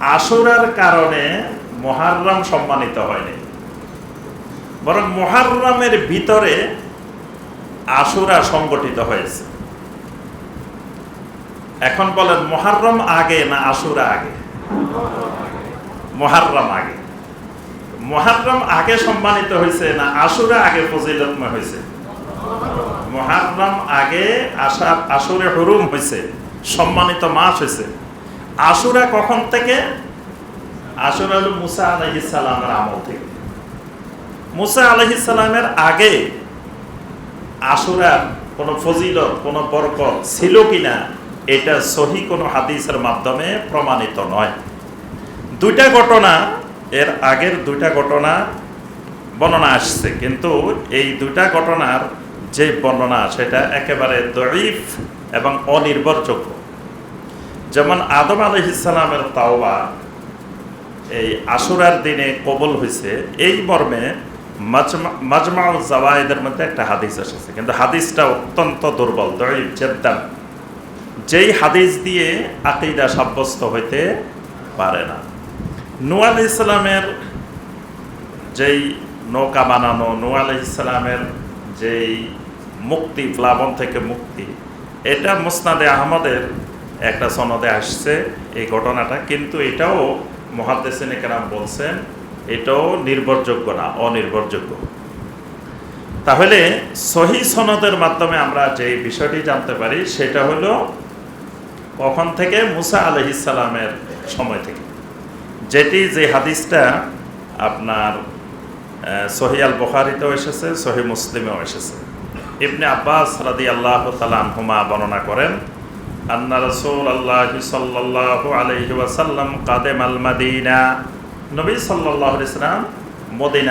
আশুরার কারণে মহারম সম্মানিত হয়নি। বরং মহারমের ভিতরে আশুরা সংগঠিত হয়েছে। এখন বলেন মহারম আগে না আশুরা আগে? মহারম আগে। মহারম আগে সম্মানিত হয়েছে না আশুরা আগে ফজিলতময় হয়েছে? মহারম আগে আশা আশুরে হরুম হয়েছে, সম্মানিত মাস হয়েছে। আশুরা কখন থেকে? আশুরা হলো মুসা আলহিস সালামের আমল থেকে। মুসা আলহিস সালামের আগে আশুরার কোনো ফজিলত, কোনো বরকত ছিল কিনা, এটা সহি কোনো হাদিসের মাধ্যমে প্রমাণিত নয়। দুইটা ঘটনা, এর আগের দুইটা ঘটনা বর্ণনা আসছে, কিন্তু এই দুইটা ঘটনার যে বর্ণনা, সেটা একেবারে দরিফ এবং অনির্ভরযোগ্য। যেমন আদম আলহিসালামের তাওবা, এই আশুরার দিনে কবল হয়েছে এই মর্মে মাজমাউ জাওয়াইদের মধ্যে একটা হাদিস এসেছে। কিন্তু হাদিসটা অত্যন্ত দুর্বল দরিফ জেদ্দান যেই হাদিস দিয়ে আকিদা সাব্যস্ত হইতে পারে না। নুয়াল ইসলামের যেই নৌকা বানানো নুয়াল ইসলামের যেই মুক্তি, প্লাবন থেকে মুক্তি, এটা মুসনাদে আহমদের একটা সনদে আসছে এই ঘটনাটা, কিন্তু এটাও মহাদ্দেসিন কেরাম বলছেন, এটাও নির্ভরযোগ্য না, অনির্ভরযোগ্য। তাহলে সহি সনদের মাধ্যমে আমরা যে বিষয়টি জানতে পারি, সেটা হলো কখন থেকে? মুসা আলহিসাল্লামের সময় থেকে। যেটি যে হাদিসটা আপনার সহিয়াল বখারিতেও এসেছে, সহি মুসলিমেও এসেছে। ইবনে আব্বাস রাদি আল্লাহ তালানহুমা বর্ণনা করেন মাদিনা।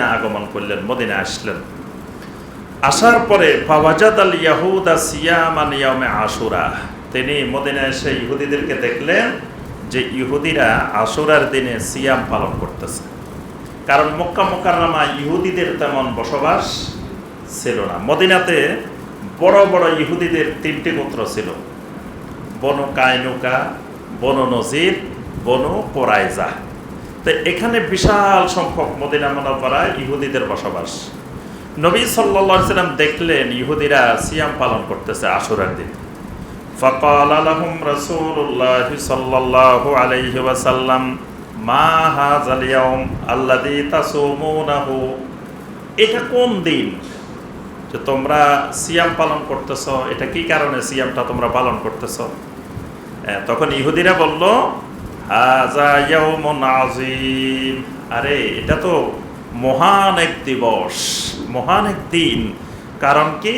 আগমন করলেন, মদিনা আসলেন। আসার পরে আল তিনি মদিনা এসে ইহুদিদেরকে দেখলেন যে ইহুদিরা আশুরার দিনে সিয়াম পালন করতেছে। কারণ মক্কা মোকাররামা ইহুদিদের তেমন বসবাস ছিল না। মদিনাতে বড় বড় ইহুদিদের তিনটি গোত্র ছিল। বনু কায়নুকা, বনু নজির, বনু কোরাইজা। তো এখানে বিশাল সংখ্যক মদিনা মনোপাড়া ইহুদিদের বসবাস। নবী সাল্লা সাল্লাম দেখলেন ইহুদিরা সিয়াম পালন করতেছে আশুরার দিন। আলহম এটা কোন দিন? যে তোমরা সিয়াম পালন করতেছ, এটা কি কারণে সিয়ামটা তোমরা পালন করতেছ? তখন ইহুদিরা বলল আজিম আরে, এটা তো মহান এক দিবস, মহান এক দিন। কারণ কি?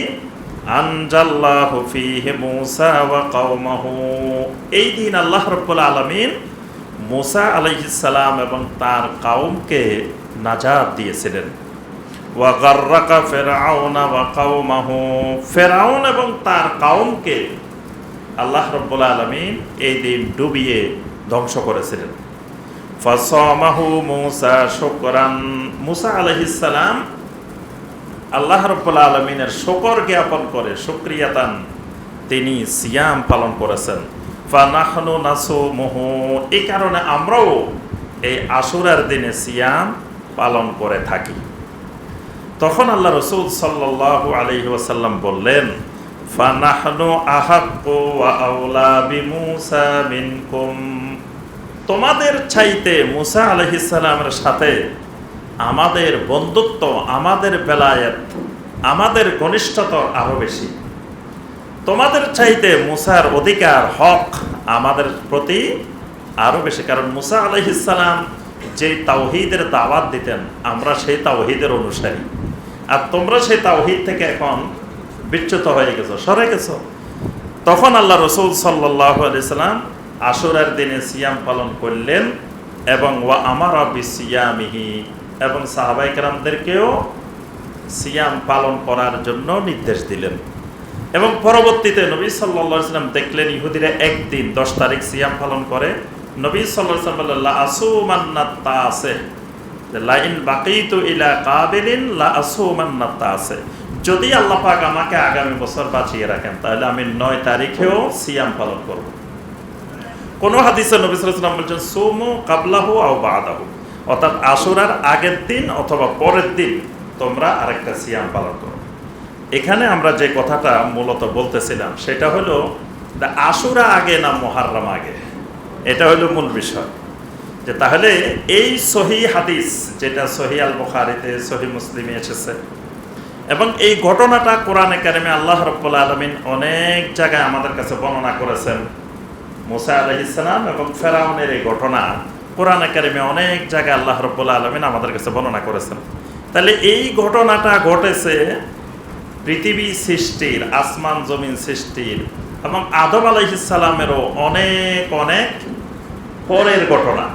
এই দিন আল্লাহ রাব্বুল আলামিন মূসা আলাইহিস সালাম এবং তার কাউমকে নাজাত দিয়েছিলেন। ওয়া গাররাকা ফিরআউনা ওয়া কওমাহু। ফিরআউন এবং তার কওমকে আল্লাহ রাব্বুল আলামিন এই দিন ডুবিয়ে ধ্বংস করেছিলেন। ফাসামাহু আল্লাহ রব্বুল আলমিনের শকর জ্ঞাপন করে সুক্রিয়াতান তিনি সিয়াম পালন করেছেন। ফানাহনু নাসু মোহু এই কারণে আমরাও এই আশুরার দিনে সিয়াম পালন করে থাকি। তখন আল্লাহ রসুল সাল্লাহ আলহি বললেন তোমাদের চাইতে মুসা আলহিসাল্লামের সাথে আমাদের বন্ধুত্ব আমাদের বেলায়েত, আমাদের ঘনিষ্ঠতা আরও বেশি। তোমাদের চাইতে মুসার অধিকার, হক আমাদের প্রতি আরও বেশি। কারণ মুসা আলহিসাল্লাম যে তাওহিদের দাওয়াত দিতেন, আমরা সেই তাওহিদের অনুসারী। আর তোমরা সেই তাওহিদ থেকে এখন বিচ্যুত হয়ে গেছো, সরে গেছো। তখন আল্লাহ রসুল সাল্লাহ আলিয়াল্লাম আশুরার দিনে সিয়াম পালন করলেন এবং ওয়া আমার এবং সাহাবাইকারদেরকেও সিয়াম পালন করার জন্য নির্দেশ দিলেন। এবং পরবর্তীতে নবী সাল্লাম দেখলেন ইহুদিরা একদিন দশ তারিখ সিয়াম পালন করে। নবী সাল্লাহ আসুমান্নাত্তা আছে লাইন বাকি তো ইলা কাবেলিন লা আসুমান্নাত্তা আছে যদি আল্লাহ পাক আমাকে আগামী বছর বাঁচিয়ে রাখেন, তাহলে আমি নয় তারিখেও সিয়াম পালন করব। কোনো হাদিসে নবী সাল্লাম বলছেন, সোমো কাবলাহু আও বাদাহু। অর্থাৎ আশুরার আগের দিন অথবা পরের দিন তোমরা আরেকটা সিয়াম পালন করো। এখানে আমরা যে কথাটা মূলত বলতেছিলাম, সেটা হলো দা আশুরা আগে না মোহাররাম আগে? এটা হলো মূল বিষয়। যে তাহলে এই সহি হাদিস, যেটা সহি আল বুখারিতে সহি মুসলিমে এসেছে এবং এই ঘটনাটা কোরআনে কারিমে আল্লাহ রব্বুল আলমিন অনেক জায়গায় আমাদের কাছে বর্ণনা করেছেন। মুসা আলহিসাম এবং ফেরাউনের এই ঘটনা কোরআনে কারিমে অনেক জায়গায় আল্লাহ রব্বুল আলমিন আমাদের কাছে বর্ণনা করেছেন। তাহলে এই ঘটনাটা ঘটেছে পৃথিবী সৃষ্টির, আসমান জমিন সৃষ্টির এবং আদম আলহিসালামেরও অনেক অনেক পরের ঘটনা।